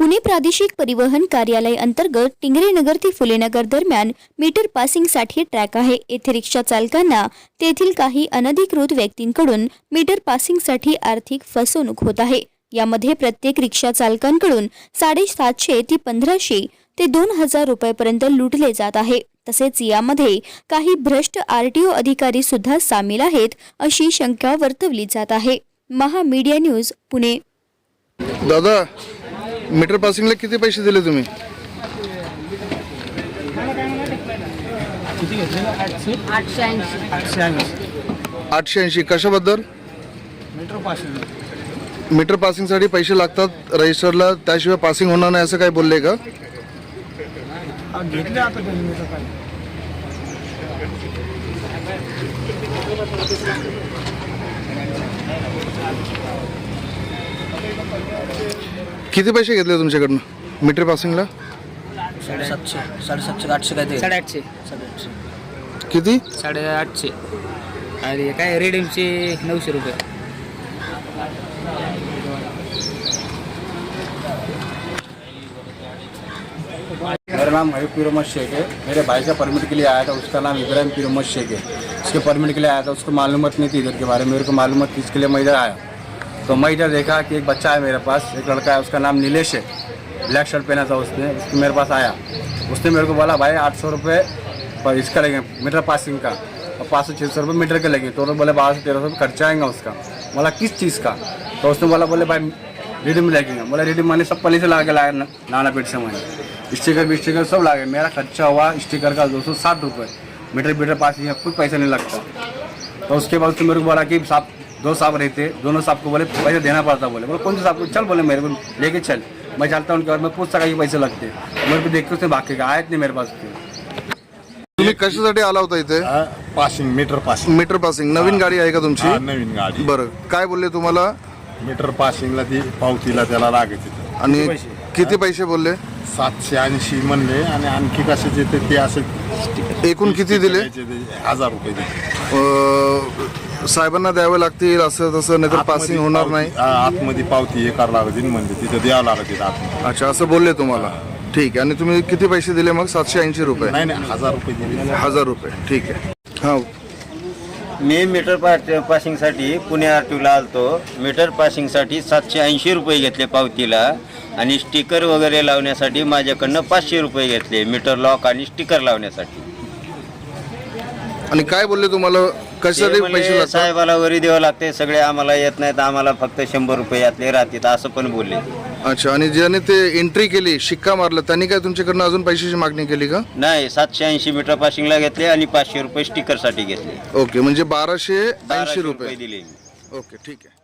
पुणे प्रादेशिक परिवहन कार्यालय अंतर्गत टिंगरे नगर ते फुलेनगर दरम्यान मीटर पासिंगसाठी ट्रॅक आहे. येथे रिक्षा चालकांना तेथील काही अनधिकृत व्यक्तींकडून मीटर पासिंगसाठी आर्थिक फसवणूक होत आहे. यामध्ये प्रत्येक रिक्षा चालकांकडून साडेसातशे ते पंधराशे ते दोन हजार रुपयापर्यंत लुटले जात आहे. तसेच यामध्ये काही भ्रष्ट आरटीओ अधिकारी सुद्धा सामील आहेत अशी शंका वर्तवली जात आहे. Maha media news Pune. दादा मीटर पासिंगला किती पैसे दिले तुम्ही? आठशे ऐंशी. आठशे ऐंशी कशाबद्दल? मीटर पासिंग मीटर पासिंगसाठी पैसे लागतात रजिस्टरला त्याशिवाय पासिंग होणार नाही असं काही बोलले का? घेतले आता त्यांनी मीटर किती पैसे घेतले तुमच्याकडनं? मीटर पासिंगला साडेसातशे साडेसातशे का आठशे काय ते साडेआठशे. साडेआठशे. किती? साडेआठशे. आणि काय रेडियमचे नऊशे रुपये. मेरा नाम हबीब पीर मोहम्मद शेख है। मेरे भाई का परमिट के लिए आया था उसका नाम इब्राहिम पीर मोहम्मद शेख है। उसके परमिट के लिए आया था उसको मालूमत नहीं थी इधर के बारे में मेरे को मालूमत थी इसके लिए मैं इधर आया। तो मैं इधर देखा कि एक बच्चा है मेरे पास, एक लड़का है, उसका नाम नीलेश है। ब्लैक शर्ट पहना था उसने, उसको मेरे पास आया। उसने मेरे को बोला, भाई, आठ सौ रुपये पर इसका लगे, मीटर पासिंग का, और पाँच सौ छः सौ रुपये मीटर के लगे। तो बोले, बारह सौ, तेरह सौ खर्चा आएगा उसका। बोला, किस चीज़ का? तो उसने बोला, बोले, भाई रेडी में लगेगा बोला रेडी मैंने सब पहले से ला के लाया नाना पेट से मैंने। स्टिकर स्टिकर सब लागे मेरा खर्चा हुआ स्टिकर का दो सौ साठ रुपये मीटर मीटर पास ही, कुछ पैसा नहीं लगता। तो उसके बाद उसने मेरे को बोला कि, साहब दो साहब रहते दोनों साहब को बोले पैसा देना पड़ता बोले। बोले कौन से साहब को? चल बोले मेरे को लेके चल। मैं चलता हूँ उनके बाद मैं पूछता का ये पैसे लगते। मेरे को देख के उसने भाग के आए नहीं मेरे पास तुम्ही कशासाठी आला होता इथे? Passing meter passing. Meter passing. नवीन गाडी आहे का तुमची? हा, नवीन गाडी. बरं काय बोलले तुम्हाला? मीटर पासिंगला ती पावतीला त्याला लागत तिथं. आणि किती पैसे? बोलले? सातशे ऐंशी म्हणले आणि आणखी कसे देते ते असे एकूण किती दिले? हजार रुपये दिले. अं, साहेबांना द्यावे लागतील असं तसं नाहीतर पासिंग होणार नाही. आतमध्ये पावती हे करावं लागते म्हणजे तिथं द्यावं लागते आतमध्ये. अच्छा असं बोलले तुम्हाला. ठीक आहे. आणि तुम्ही किती पैसे दिले मग? सातशे ऐंशी रुपये. नाही नाही हजार रुपये दिले. हजार रुपये. ठीक आहे. हा. मी मीटर पा पासिंगसाठी पुणे आर टीला आलतो. मीटर पासिंगसाठी सातशे ऐंशी रुपये घेतले पावतीला आणि स्टिकर वगैरे लावण्यासाठी माझ्याकडनं पाचशे रुपये घेतले. मीटर लॉक आणि स्टिकर लावण्यासाठी. आणि काय बोलले तुम्हाला? ते कशासाठी म्हणले, पैसे लागतात? साहेबाला वरी द्यावं लागते सगळे आम्हाला येत नाहीत आम्हाला फक्त शंभर रुपये यातले राहतात असं पण बोलले. अच्छा आणि ज्याने ते एंट्री केली शिक्का मारला त्यांनी काय तुमच्याकडनं अजून पैशाची मागणी केली का? नाही सातशे ऐंशी मीटर पासिंगला घेतले आणि पाचशे रुपये स्टिकरसाठी घेतले. ओके म्हणजे बाराशे ऐंशी बाराशे रुपये दिले. ओके ठीक आहे.